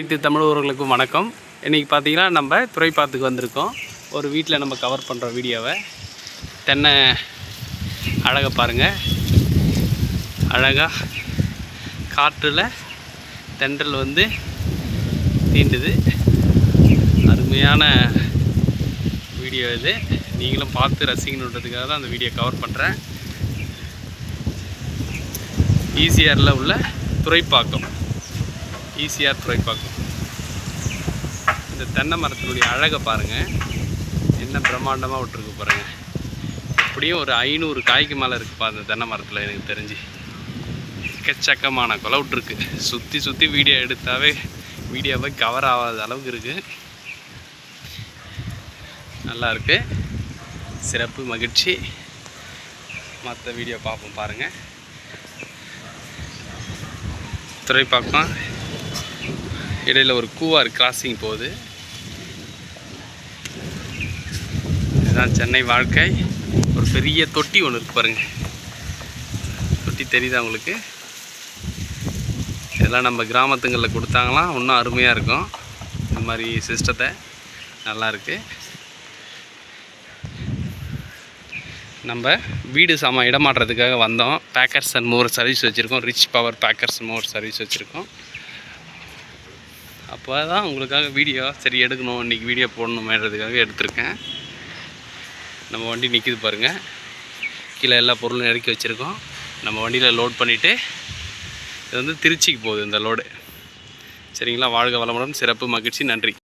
அனைத்து தமிழர்களுக்கும் வணக்கம். இன்றைக்கி பார்த்தீங்கன்னா நம்ம துறைப்பாத்துக்கு வந்திருக்கோம். ஒரு வீட்டில் நம்ம கவர் பண்ணுற வீடியோவை. தென்னை அழகை பாருங்கள் அழகாக காற்றில் தென்றல் வந்து தீண்டுது. அருமையான வீடியோ இது. நீங்களும் பார்த்து ரசிக்கணுன்றதுக்காக தான் அந்த வீடியோ கவர் பண்ணுறேன் ஈசிஆரில் உள்ள துறைப்பாக்கம். ஈஸியாக துறைப்பாக்கம் இந்த தென்னை மரத்தினுடைய அழகை பாருங்கள் என்ன பிரம்மாண்டமாக விட்டுருக்கு பாருங்கள் எப்படியும் ஒரு ஐநூறு காய்க்கு மேலே இருக்குப்பா அந்த தென்னை மரத்தில் எனக்கு தெரிஞ்சு. எக்கச்சக்கமான கொலை விட்டுருக்கு. சுற்றி சுற்றி வீடியோ எடுத்தாவே வீடியோவை கவர் ஆகாத அளவுக்கு இருக்குது நல்லாயிருக்கு சிறப்பு மகிழ்ச்சி. மற்ற வீடியோ பார்ப்போம் பாருங்கள் துறைப்பாக்கம் இடையில் ஒரு கூவார் கிராசிங் போகுது. இதுதான் சென்னை வாழ்க்கை. ஒரு பெரிய தொட்டி ஒன்று இருக்கு பாருங்கள் தொட்டி தெரியுதா உங்களுக்கு? இதெல்லாம் நம்ம கிராமத்துங்களில் கொடுத்தாங்களாம். இன்னும் அருமையாக இருக்கும். இந்த மாதிரி சிஸ்டத்தை நல்லாயிருக்கு நம்ம வீடு சாமான் இடமாற்றுறதுக்காக வந்தோம். பேக்கர்ஸ் அண்ட் மோர் சர்வீஸ் வச்சுருக்கோம். Rich power packers movers service வச்சுருக்கோம். அப்போ தான் உங்களுக்காக வீடியோ சரி எடுக்கணும். இன்றைக்கி வீடியோ போடணுமேன்றதுக்காக எடுத்திருக்கேன். நம்ம வண்டி நிற்கிது பாருங்கள் கீழே எல்லா பொருளும் இறக்கி வச்சுருக்கோம். நம்ம வண்டியில் லோட் பண்ணிவிட்டு இது வந்து திருச்சிக்கு போகுது இந்த லோடு சரிங்களா? வாழ்க வளமுடன். சிறப்பு மகிழ்ச்சி நன்றி.